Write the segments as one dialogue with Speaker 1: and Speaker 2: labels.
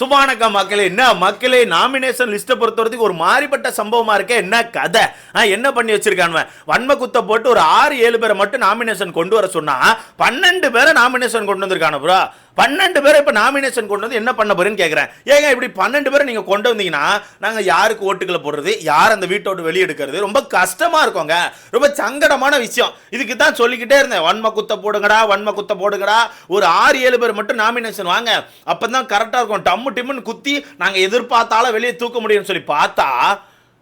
Speaker 1: சுபானக்கா மக்களே என்ன? மக்களே நாமினேஷன் லிஸ்ட்டை பொறுத்தவரைக்கும் ஒரு மாறிப்பட்ட சம்பவமா இருக்கே என்ன கதை? என்ன பண்ணி வச்சிருக்கானுவன் வன்ம குத்த போட்டு ஒரு ஆறு ஏழு பேரை மட்டும் நாமினேஷன் கொண்டு வர சொன்னா பன்னெண்டு பேரை நாமினேஷன் கொண்டு வந்திருக்கானு ப்ரோ. பன்னெண்டு பேரை இப்போ நாமினேஷன் கொண்டு வந்து என்ன பண்ண போறேன்னு கேட்குறேன் ஏங்க இப்படி பன்னெண்டு பேரை நீங்கள் கொண்டு வந்தீங்கன்னா நாங்கள் யாருக்கு ஓட்டுகளை போடுறது? யார் அந்த வீட்டை விட்டு வெளியே எடுக்கிறது? ரொம்ப கஷ்டமாக இருக்குங்க ரொம்ப சங்கடமான விஷயம். இதுக்கு தான் சொல்லிக்கிட்டே இருந்தேன். வன்ம குத்த போடுங்கடா வன்ம குத்த போடுங்கடா. ஒரு ஆறு ஏழு பேர் மட்டும் நாமினேஷன் வாங்க. அப்போ தான் கரெக்டாக இருக்கும். டம்மு டிம்முன்னு குத்தி நாங்கள் எதிர்பார்த்தாலும் வெளியே தூக்க முடியும்னு சொல்லி பார்த்தா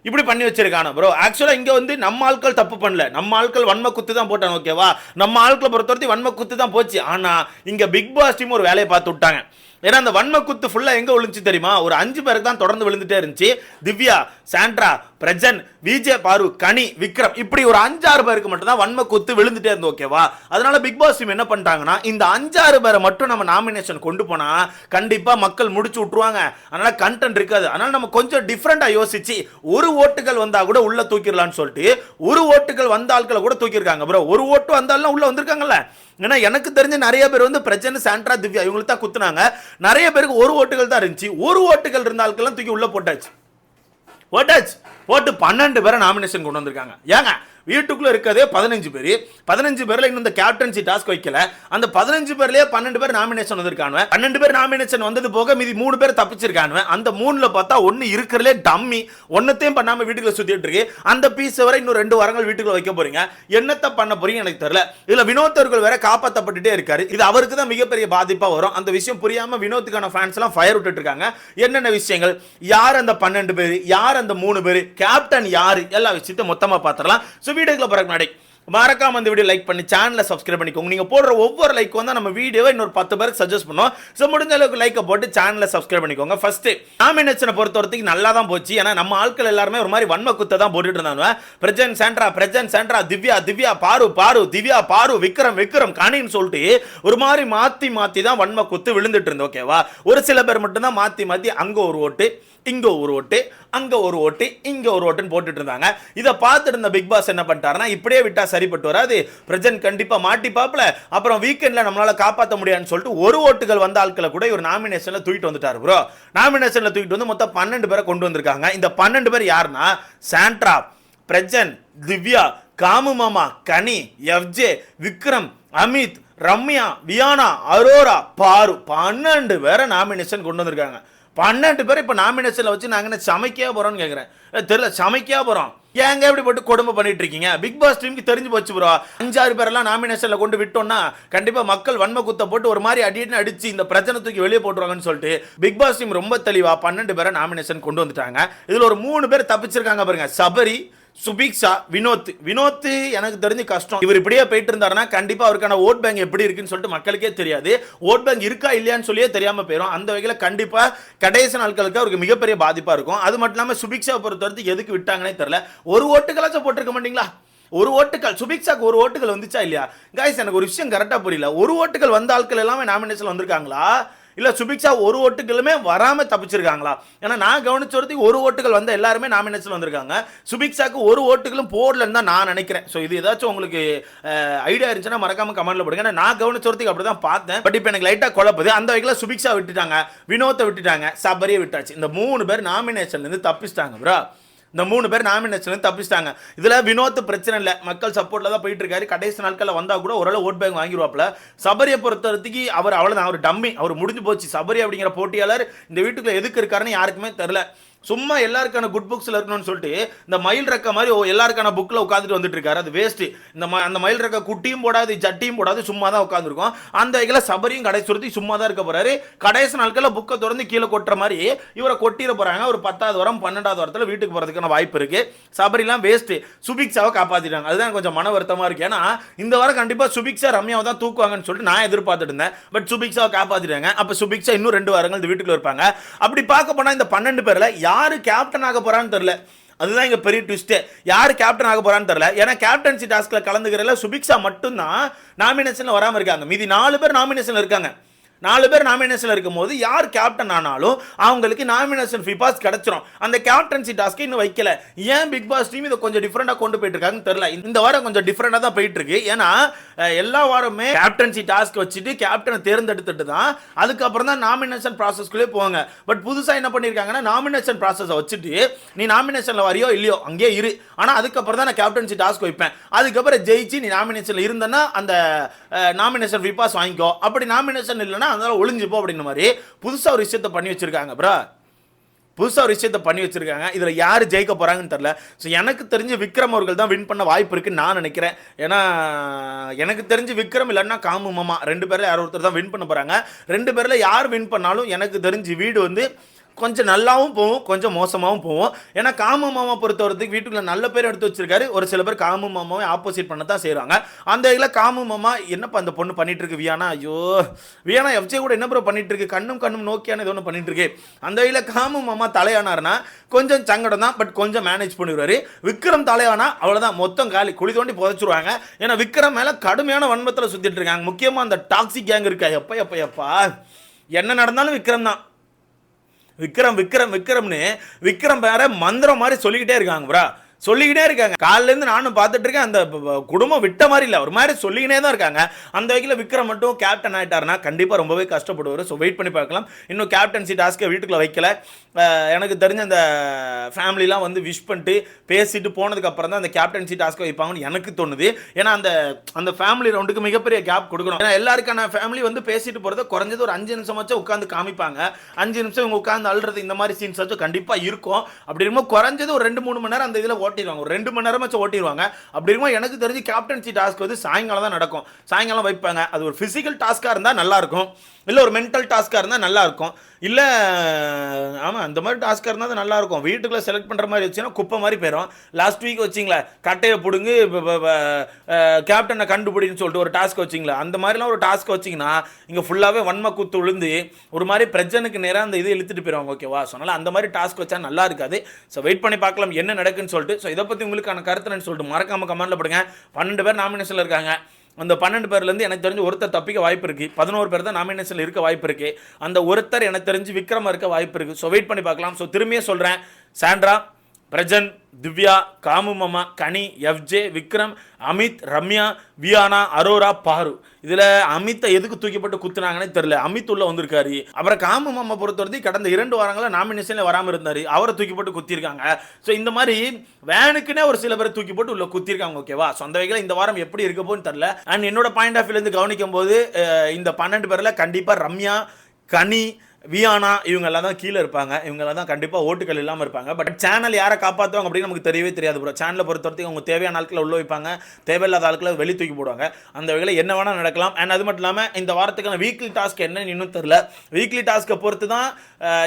Speaker 1: இப்படி பண்ணி வச்சிருக்கான. ப்ரோ ஆக்சுவலா இங்க வந்து நம்ம ஆட்கள் தப்பு பண்ணல. நம்ம ஆட்கள் வன்ம குத்து தான் போட்டாங்க ஓகேவா நம்ம ஆட்களை பொறுத்தவரைக்கும் வன்ம குத்து தான் போச்சு. ஆனா இங்க பிக் பாஸ் டீம் ஒரு வேலையை பார்த்து விட்டாங்க. ஏன்னா அந்த வன்ம குத்து ஃபுல்லா எங்க விழுந்துச்சு தெரியுமா? ஒரு அஞ்சு பேருக்கு தான் தொடர்ந்து விழுந்துட்டே இருந்துச்சு. திவ்யா சாண்ட்ரா பிரஜன் விஜய் பாரு கனி விக்ரம் இப்படி ஒரு அஞ்சாறு பேருக்கு மட்டும் தான் வன்ம குத்து விழுந்துட்டே இருந்தோம் ஓகேவா அதனால பிக் பாஸ் டீம் என்ன பண்ணிட்டாங்கன்னா இந்த அஞ்சாறு பேரை மட்டும் நம்ம நாமினேஷன் கொண்டு போனா கண்டிப்பா மக்கள் முடிச்சு விட்டுருவாங்க. அதனால கண்டென்ட் இருக்காது. அதனால நம்ம கொஞ்சம் டிஃப்ரெண்டா யோசிச்சு ஒரு ஓட்டுகள் வந்தா கூட உள்ள தூக்கிடலாம்னு சொல்லிட்டு ஒரு ஓட்டுகள் வந்த ஆட்களை கூட தூக்கியிருக்காங்க ப்ரோ ஒரு ஓட்டு வந்தாலும் உள்ள வந்திருக்காங்கல்ல? ஏன்னா எனக்கு தெரிஞ்ச நிறைய பேர் வந்து பிரச்சனை சாண்ட்ரா திவ்யா இவங்களுக்கு தான் குத்துனாங்க. நிறைய பேருக்கு ஒரு ஓட்டுகள் தான் இருந்துச்சு. ஒரு ஓட்டுகள் இருந்த ஆட்கள்லாம் தூக்கி உள்ளே போட்டாச்சு. போட்டாச்சு. போட்டு பன்னெண்டு பேரை நாமினேஷன் கொண்டு வந்திருக்காங்க. ஏங்க வீட்டுக்குள்ளே இருக்கிறதே பதினஞ்சு பேர். பதினஞ்சு பேரில் இன்னும் இந்த கேப்டன்சி டாஸ்க் வைக்கல. அந்த பதினஞ்சு பேர்லேயே பன்னெண்டு பேர் நாமினேஷன் வந்திருக்கானுவ. பன்னெண்டு பேர் நாமினேஷன் வந்தது போக மீதி மூணு பேர் தப்பிச்சிருக்கானுவ. அந்த மூணில் பார்த்தா ஒன்று இருக்கிறதுலே டம்மி ஒன்றத்தையும் பண்ணாமல் வீட்டுக்குள்ள சுற்றிட்டு இருக்கு. அந்த பீஸ் வரை இன்னும் ரெண்டு வாரங்கள் வீட்டுக்குள்ள வைக்க போறீங்க. என்னத்தை பண்ண போறீங்க எனக்கு தெரியல. இதில் வினோத்தர்கள் வேற காப்பாற்றப்பட்டுட்டே இருக்காரு. இது அவருக்கு தான் மிகப்பெரிய பாதிப்பாக வரும். அந்த விஷயம் புரியாமல் வினோத்துக்கான ஃபேன்ஸ் எல்லாம் ஃபயர் விட்டுட்டு இருக்காங்க. என்னென்ன விஷயங்கள்? யார் அந்த பன்னெண்டு பேர்? யார் அந்த மூணு பேர்? கேப்டன் யார்? எல்லா விஷயத்தையும் மொத்தமாக பார்த்துடலாம் ஸோ வீடுகளை பிறகு நடை. மறக்காம அந்த வீடியோ லைக் பண்ணி சேனலை சப்ஸ்கிரைப் பண்ணிக்கோங்க. நீங்கள் போடுற ஒவ்வொரு லைக் வந்து நம்ம வீடியோவை இன்னொரு பத்து பேருக்கு சஜஸ்ட் பண்ணுவோம். ஸோ முடிஞ்ச அளவுக்கு லைக்கை போட்டு சேனலை சப்ஸ்கிரைப் பண்ணிக்கோங்க. ஃபர்ஸ்ட் நாமினேஷனை பொறுத்த வரைக்கும் நல்லா தான் போச்சு. ஏன்னா நம்ம ஆட்கள் எல்லாருமே ஒரு மாதிரி வன்ம குத்தை தான் போட்டுட்டு இருந்தாங்க பிரஜன் சென்ட்ரா பிரஜன் சென்ட்ரா திவ்யா திவ்யா பாரு பாரு திவ்யா பாரு விக்ரம் விக்ரம் கணின்னு சொல்லிட்டு ஒரு மாதிரி மாத்தி மாத்தி தான் வன்ம குத்து விழுந்துட்டு இருந்தோம் ஓகேவா ஒரு சில பேர் மட்டும்தான் மாற்றி மாத்தி மாத்தி அங்க ஒரு ஓட்டு இங்க ஒரு ஓட்டு அங்க ஒரு ஓட்டு இங்க ஒரு ஓட்டுன்னு போட்டுட்டு இருந்தாங்க. இதை பார்த்துட்டு இருந்த பிக் பாஸ் என்ன பண்ணிட்டாருன்னா இப்படியே விட்டா சரிப்பட்டு வராது. பிரஜன் மாட்டி மாட்டிப்பாப்ல அப்புறம் வீக்கெண்டில் நம்மளால் காப்பாற்ற முடியாதுன்னு சொல்லிட்டு ஒரு ஓட்டுகள் வந்த ஆட்களை கூட இவர் நாமினேஷனில் தூக்கிட்டு வந்துட்டார் ப்ரோ நாமினேஷனில் தூக்கிட்டு வந்து மொத்தம் பன்னெண்டு பேரை கொண்டு வந்திருக்காங்க. இந்த பன்னெண்டு பேர் யாருன்னா சாண்ட்ரா பிரஜன் திவ்யா காமு மாமா கனி எஃப்ஜே விக்ரம் அமித் ரம்யா வியானா அரோரா பாரு. பன்னெண்டு பேரை நாமினேஷன் கொண்டு வந்திருக்காங்க. பன்னெண்டு பேர் இப்போ நாமினேஷனில் வச்சு நாங்கள் என்ன சமைக்கா போகிறோம்னு கேட்குறேன் தெரியல சமைக்கா போகிறோம் ஏங்க எப்படி போட்டு கொடுமை பண்ணிட்டு இருக்கீங்க? பிக் பாஸ் டீமுக்கு தெரிஞ்சு போச்சு ப்ரோ அஞ்சாறு பேரெல்லாம் நாமினேஷனில் கொண்டு விட்டோம்னா கண்டிப்பாக மக்கள் வன்ம குத்த போட்டு ஒரு மாதிரி அடின்னு அடிச்சு இந்த பிரச்சனை தூக்கி வெளியே போட்டுருவாங்கன்னு சொல்லிட்டு பிக் பாஸ் டீம் ரொம்ப தெளிவாக பன்னெண்டு பேரை நாமினேஷன் கொண்டு வந்துட்டாங்க. இதில் ஒரு மூணு பேர் தப்பிச்சிருக்காங்க பாருங்க. சபரி சுபிக்ஷா வினோத். வினோத் எனக்கு தெரிஞ்சு கஷ்டம். இவர் இப்படியே போயிட்டு இருந்தாருன்னா கண்டிப்பா அவருக்கான ஓட் பேங்க் எப்படி இருக்குன்னு சொல்லிட்டு மக்களுக்கே தெரியாது. ஓட் பேங்க் இருக்கா இல்லையான்னு சொல்லியே தெரியாம போயிடும் அந்த வகையில் கண்டிப்பா கடைசி நாட்களுக்கு அவருக்கு மிகப்பெரிய பாதிப்பா இருக்கும். அது மட்டும் இல்லாம சுபிக்ஷா பொறுத்த வரைக்கும் எதுக்கு விட்டாங்கன்னே தெரியல. ஒரு ஓட்டுக்களாச்சும் போட்டிருக்க மாட்டீங்களா? ஒரு ஓட்டுகள் சுபிக்ஷாக்கு ஒரு ஓட்டுகள் வந்துச்சா இல்லையா? காய்ஸ் எனக்கு ஒரு விஷயம் கரெக்டாக புரியல. ஒரு ஓட்டுகள் வந்த ஆட்கள் எல்லாமே நாமினேஷன் வந்திருக்காங்களா? இல்லை சுபிக்ஷா ஒரு ஓட்டுகளுமே வராமல் தப்பிச்சிருக்காங்களா? ஏன்னா நான் கவனிச்ச வரைக்கும் ஒரு ஓட்டுகள் வந்து எல்லாருமே நாமினேஷன் வந்திருக்காங்க. சுபிக்ஷாக்கு ஒரு ஓட்டுகளும் போடலன்னு தான் நான் நினைக்கிறேன். ஸோ இது ஏதாச்சும் உங்களுக்கு ஐடியா இருந்துச்சுன்னா மறக்காம கமெண்ட்ல போடுங்க. ஏன்னா நான் கவனிச்ச வரைக்கும் அப்படி தான் பார்த்தேன். பட் இப்போ எனக்கு லைட்டாக குழப்பது. அந்த வகையில் சுபிக்ஷா விட்டுட்டாங்க வினோத்தை விட்டுட்டாங்க சபரியை விட்டாச்சு. இந்த மூணு பேர் நாமினேஷன்லேருந்து தப்பிச்சிட்டாங்க ப்ரோ இந்த மூணு பேர் நாமினேஷன் தப்பிச்சிட்டாங்க. இதில் வினோத் பிரச்சனை இல்லை. மக்கள் சப்போர்ட்ல தான் போயிட்டு இருக்காரு கடைசி நாட்களில் வந்தால் கூட ஓரளவு ஓட் பேங்க் வாங்கிடுவாப்ல சபரியை பொறுத்தவரைக்கு அவர் அவ்வளோதான் அவர் டம்மி அவர் முடிஞ்சு போச்சு. சபரி அப்படிங்கிற போட்டியாளர் இந்த வீட்டுக்குள்ள எதுக்கு இருக்காருன்னு யாருக்குமே தெரில சும்மா எல்லாருக்கான குட் புக்ஸில் இருக்கணும்னு சொல்லிட்டு இந்த மயில் ரக்க மாதிரி ஓ, எல்லாருக்கான புக்கில் உட்காந்துட்டு வந்துட்டு இருக்காரு. அது வேஸ்ட் இந்த ம- அந்த மயில் ரக்க குட்டியும் போடாது ஜட்டியும் போடாது சும்மா தான் உட்காந்துருக்கும் அந்த வகையில் சபரியும் கடைசி சுருத்தி சும்மா தான் இருக்க போறாரு. கடைசி நாட்களில் புக்கை திறந்து கீழே கொட்டுற மாதிரி இவரை கொட்டிட போறாங்க. ஒரு பத்தாவது வாரம் பன்னெண்டாவது வாரத்தில் வீட்டுக்கு போறதுக்கான வாய்ப்பு இருக்கு. சபரிலாம் வேஸ்ட் சுபிக்ஷாவை காப்பாத்திட்டாங்க. அதுதான் கொஞ்சம் மன வருத்தமாக இருக்கு. ஏன்னா இந்த வாரம் கண்டிப்பாக சுபிக்ஷா ரம்யாவை தான் தூக்குவாங்கன்னு சொல்லிட்டு நான் எதிர்பார்த்துட்டு இருந்தேன். பட் சுபிக்ஷாவை காப்பாத்திட்டாங்க. அப்போ சுபிக்ஷா இன்னும் ரெண்டு வாரங்கள் இந்த வீட்டுக்குள்ள இருப்பாங்க. அப்படி பார்க்க போனால் இந்த பன்னெண்டு பேரில் யார் கேப்டன் ஆக போகிறான்னு தெரில அதுதான் இங்கே பெரிய ட்விஸ்ட்டு யார் கேப்டன் ஆக போகிறான்னு தெரில ஏன்னா கேப்டன்சி டாஸ்கில் கலந்துக்கிறதுல சுபிக்ஷா மட்டும்தான் நாமினேஷனில் வராமல் இருக்காங்க. மீதி நாலு பேர் நாமினேஷனில் இருக்காங்க. நாலு பேர் நாமினேஷன்ல இருக்கும்போது யார் கேப்டன் ஆனாலும் அவங்களுக்கு நாமினேஷன் ஃபிபாஸ் கிடைச்சிரும். அந்த கேப்டன்சி டாஸ்க்கு இன்னும் வைக்கல. ஏன் பிக் பாஸ் டீம் இதை கொஞ்சம் டிஃப்ரெண்டாக கொண்டு போயிட்டு இருக்காங்கன்னு தெரியல. இந்த வாரம் கொஞ்சம் டிஃப்ரெண்டாக தான் போயிட்டு இருக்கு ஏன்னா எல்லா வாரமே கேப்டன்சி டாஸ்க் வச்சுட்டு கேப்டனை தேர்ந்தெடுத்துட்டு தான் அதுக்கப்புறம் தான் நாமினேஷன் ப்ராசஸ்க்குள்ளே போவாங்க. பட் புதுசாக என்ன பண்ணியிருக்காங்கன்னா நாமினேஷன் ப்ராசஸை வச்சுட்டு நீ நாமினேஷனில் வரியோ இல்லையோ அங்கேயே இரு. ஆனால் அதுக்கப்புறம் தான் நான் கேப்டன்சி டாஸ்க் வைப்பேன். அதுக்கப்புறம் ஜெயிச்சு நீ நாமினேஷனில் இருந்தேன்னா அந்த நாமினேஷன் ஃபிபாஸ் வாங்கிக்கோ. அப்படி நாமினேஷன் இல்லைன்னா அதனால ஒளிஞ்சுப்போ அப்படின்ற மாதிரி புதுசாக ஒரு விஷயத்த பண்ணி வச்சுருக்காங்க ப்ரா புதுசாக ஒரு விஷயத்த பண்ணி வச்சிருக்காங்க. இதில் யார் ஜெயிக்க போகிறாங்கன்னு தெரில ஸோ எனக்கு தெரிஞ்சு விக்ரம் அவர்கள் தான் வின் பண்ண வாய்ப்பு இருக்குன்னு நான் நினைக்கிறேன். ஏன்னா எனக்கு தெரிஞ்சு விக்ரம் இல்லைன்னா காமு மாமா. ரெண்டு பேரில் யார் ஒருத்தர் தான் வின் பண்ண போகிறாங்க ரெண்டு பேரில் யார் வின் பண்ணாலும் எனக்கு தெரிஞ்சு வீடு வந்து கொஞ்சம் நல்லாவும் போகும் கொஞ்சம் மோசமாகவும் போகும் ஏன்னா காம மாமா பொறுத்தவரத்துக்கு வீட்டுக்குள்ள நல்ல பேர் எடுத்து வச்சிருக்காரு. ஒரு சில பேர் காம மாமாவை ஆப்போசிட் பண்ண தான் செய்கிறாங்க அந்த இதில் காம மாமா என்னப்பா அந்த பொண்ணு பண்ணிட்டு இருக்கு வியானா? ஐயோ வியானா எஃப்ஜே கூட என்ன ப்ரோ பண்ணிட்டு இருக்கு கண்ணும் கண்ணும் நோக்கியான இது ஒன்று பண்ணிட்டு இருக்கு அந்த வகையில் காமு மாமா தலையானாருன்னா கொஞ்சம் சங்கடம் தான் பட் கொஞ்சம் மேனேஜ் பண்ணிடுவாரு. விக்ரம் தலையானா அவ்வளோதான் மொத்தம் காலி. குழி தோண்டி புதைச்சிருவாங்க. ஏன்னா விக்ரம் மேலே கடுமையான வன்மத்தில் சுற்றிட்டு இருக்காங்க. முக்கியமாக அந்த டாக்ஸிக் கேங் இருக்கா? எப்போ எப்போ எப்பா என்ன நடந்தாலும் விக்ரம் தான். விக்ரம் விக்ரம் விக்ரம்னு விக்ரம் வேற மந்திரம் மாதிரி சொல்லிக்கிட்டே இருக்காங்க ப்ரா. சொல்லிக்கிட்டே இருக்காங்க. காலையில இருந்து நானும் பார்த்துட்டு இருக்கேன். அந்த குடும்பம் விட்ட மாதிரி இல்லை. ஒரு மாதிரி சொல்லிக்கினே தான் இருக்காங்க. அந்த வகையில் விக்ரம் மட்டும் கேப்டன் ஆயிட்டாருன்னா கண்டிப்பாக ரொம்பவே கஷ்டப்படுவார். ஸோ வெயிட் பண்ணி பார்க்கலாம். இன்னும் கேப்டன்சி டாஸ்க்கை வீட்டுக்குள்ள வைக்கல. எனக்கு தெரிஞ்ச அந்த ஃபேமிலிலாம் வந்து விஷ் பண்ணிட்டு பேசிட்டு போனதுக்கப்புறம் தான் அந்த கேப்டன்சி டாஸ்க்கை வைப்பாங்கன்னு எனக்கு தோணுது. ஏன்னா அந்த அந்த ஃபேமிலி ரவுண்டுக்கு மிகப்பெரிய கேப் கொடுக்கணும். ஏன்னா எல்லாருக்கான ஃபேமிலி வந்து பேசிட்டு போகிறத குறைஞ்சது ஒரு அஞ்சு நிமிஷமாச்சும் உட்காந்து காமிப்பாங்க. அஞ்சு நிமிஷம் இவங்க உட்காந்து அழுறது இந்த மாதிரி சீன்ஸ் வச்சும் கண்டிப்பாக இருக்கும். அப்படி இருக்கும்போது குறைஞ்சது ஒரு ரெண்டு மூணு மணி நேரம் அந்த இதில் ஓட்டிடுவாங்க ஒரு ரெண்டு மணி நேரமாச்சும் ஓட்டிடுவாங்க அப்படி இருக்கும்போது எனக்கு தெரிஞ்சு கேப்டன்சி டாஸ்க் வந்து சாயங்காலம் தான் நடக்கும். சாயங்காலம் வைப்பாங்க. அது ஒரு ஃபிசிக்கல் டாஸ்க்காக இருந்தால் நல்லாயிருக்கும் இல்லை ஒரு மென்டல் டாஸ்க்காக இருந்தால் நல்லாயிருக்கும் இல்லை ஆமாம் அந்த மாதிரி டாஸ்க்காக இருந்தால் அது நல்லாயிருக்கும் வீட்டுக்குள்ளே செலக்ட் பண்ணுற மாதிரி வச்சுன்னா குப்பை மாதிரி போயிடும் லாஸ்ட் வீக் வச்சிங்களேன். கட்டையை பிடுங்கு கேப்டனை கண்டுபிடின்னு சொல்லிட்டு ஒரு டாஸ்க் வச்சிங்களா அந்த மாதிரிலாம் ஒரு டாஸ்க் வச்சிங்கன்னா இங்கே ஃபுல்லாகவே வன்மை குத்து விழுந்து ஒரு மாதிரி பிரச்சனைக்கு நேராக அந்த இது இழுத்துட்டு போயிடுவாங்க ஓகேவா? ஸோ அதனால் அந்த மாதிரி டாஸ்க் வச்சா நல்லா இருக்காது. ஸோ வெயிட் பண்ணி பார்க்கலாம் என்ன நடக்குன்னு சொல்லிட்டு ஸோ இதை பற்றி உங்களுக்கான கருத்துன்னு சொல்லிட்டு மறக்காம கமெண்ட்டில் போடுங்க. பன்னெண்டு பேர் நாமினேஷனில் இருக்காங்க. அந்த பன்னெண்டு பேர்லேருந்து எனக்கு தெரிஞ்சு ஒருத்தர் தப்பிக்க வாய்ப்பு இருக்குது பதினோரு பேர் தான் நாமினேஷனில் இருக்க வாய்ப்பு இருக்குது அந்த ஒருத்தர் எனக்கு தெரிஞ்சு விக்ரமா இருக்க வாய்ப்பு இருக்குது ஸோ வெயிட் பண்ணி பார்க்கலாம். ஸோ திரும்பியே சொல்கிறேன் சாண்ட்ரா பிரஜன் திவ்யா காமுமமா கனி எஃப்ஜே விக்ரம் அமித் ரம்யா வியானா அரோரா பாரு. இதில் அமித்தை எதுக்கு தூக்கிப்பட்டு குத்துனாங்கன்னே தெரியல. அமித் உள்ள வந்திருக்காரு. அப்புறம் காமு பொறுத்தவரைக்கும் கடந்த இரண்டு வாரங்களில் நாமினேஷனில் வராமல் இருந்தார். அவரை தூக்கிப்பட்டு குத்திருக்காங்க ஸோ இந்த மாதிரி வேனுக்குன்னே ஒரு சில பேர் தூக்கி போட்டு உள்ள குத்திருக்காங்க ஓகேவா சொந்த வகையில் இந்த வாரம் எப்படி இருக்க போகுன்னு தெரில அண்ட் என்னோட பாயிண்ட் ஆஃப் வியூலேருந்து கவனிக்கும் போது இந்த பன்னெண்டு பேரில் கண்டிப்பாக ரம்யா கனி வியானா இவங்கெல்லாம் தான் கீழே இருப்பாங்க. இவங்கெல்லாம் தான் கண்டிப்பாக ஓட்டுகள் இல்லாமல் இருப்பாங்க. பட் சேனல் யாரை காப்பாற்றுவாங்க அப்படின்னு நமக்கு தெரியவே தெரியாது ப்ரோ சேனலை பொறுத்த வரைக்கும் அவங்க தேவையான ஆட்களை உள்ள வைப்பாங்க. தேவையில்லாத ஆட்களை வெளி தூக்கி போடுவாங்க. அந்த வகையில் என்ன வேணால் நடக்கலாம். அண்ட் அது மட்டும் இல்லாமல் இந்த வாரத்துக்கான வீக்லி டாஸ்க் என்னன்னு இன்னும் தெரில வீக்லி டாஸ்க்கை பொறுத்து தான்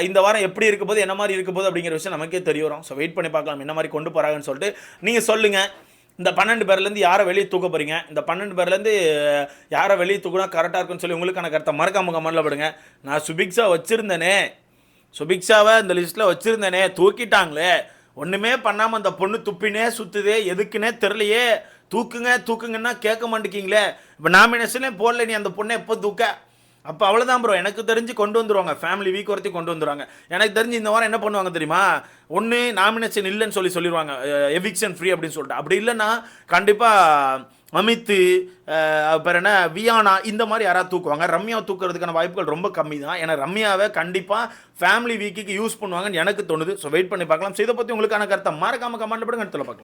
Speaker 1: இந்த வாரம் எப்படி இருக்க போது என்ன மாதிரி இருக்க போது அப்படிங்கிற விஷயம் நமக்கே தெரிய வரும். ஸோ வெயிட் பண்ணி பார்க்கலாம் என்ன மாதிரி கொண்டு போகிறாங்கன்னு சொல்லிட்டு நீங்கள் சொல்லுங்கள் இந்த பன்னெண்டு பேர்லேருந்து யாரை வெளியே தூக்க போறீங்க? இந்த பன்னெண்டு பேர்லேருந்து யாரை வெளியே தூக்குனா கரெக்டாக இருக்குன்னு சொல்லி உங்களுக்கான கருத்தை மறக்காம கமெண்ட்ல படுங்க. நான் சுபிக்ஷா வச்சுருந்தேனே. சுபிக்ஷாவை இந்த லிஸ்ட்டில் வச்சுருந்தேனே. தூக்கிட்டாங்களே. ஒன்றுமே பண்ணாமல் அந்த பொண்ணு துப்பினே சுற்றுதே எதுக்குன்னே தெரிலையே தூக்குங்க தூக்குங்கன்னா கேட்க மாட்டேங்கிங்களே இப்போ நாமினேஷனே போடல நீ அந்த பொண்ணை எப்போ தூக்க? அப்போ அவ்வளோதான் ப்ரோ எனக்கு தெரிஞ்சு கொண்டு வந்துருவாங்க. ஃபேமிலி வீக் வரைக்கும் கொண்டு வந்துருவாங்க. எனக்கு தெரிஞ்சு இந்த வாரம் என்ன பண்ணுவாங்க தெரியுமா? ஒன்று நாமினேஷன் இல்லைன்னு சொல்லி சொல்லிடுவாங்க எவிக்ஷன் ஃப்ரீ அப்படின்னு சொல்லிட்டு. அப்படி இல்லைன்னா கண்டிப்பாக அமித்து அப்புறம் என்ன? வியானா இந்த மாதிரி யாராவது தூக்குவாங்க. ரம்யா தூக்குறதுக்கான வாய்ப்புகள் ரொம்ப கம்மி தான் ஏன்னா ரம்யாவை கண்டிப்பாக ஃபேமிலி வீக்குக்கு யூஸ் பண்ணுவாங்கன்னு எனக்கு தோணுது. ஸோ வெயிட் பண்ணி பார்க்கலாம். ஸோ இதை பற்றி உங்களுக்கான கருத்தை மறக்காம கமெண்ட் பண்ணுங்க இடத்துல பார்க்கலாம்.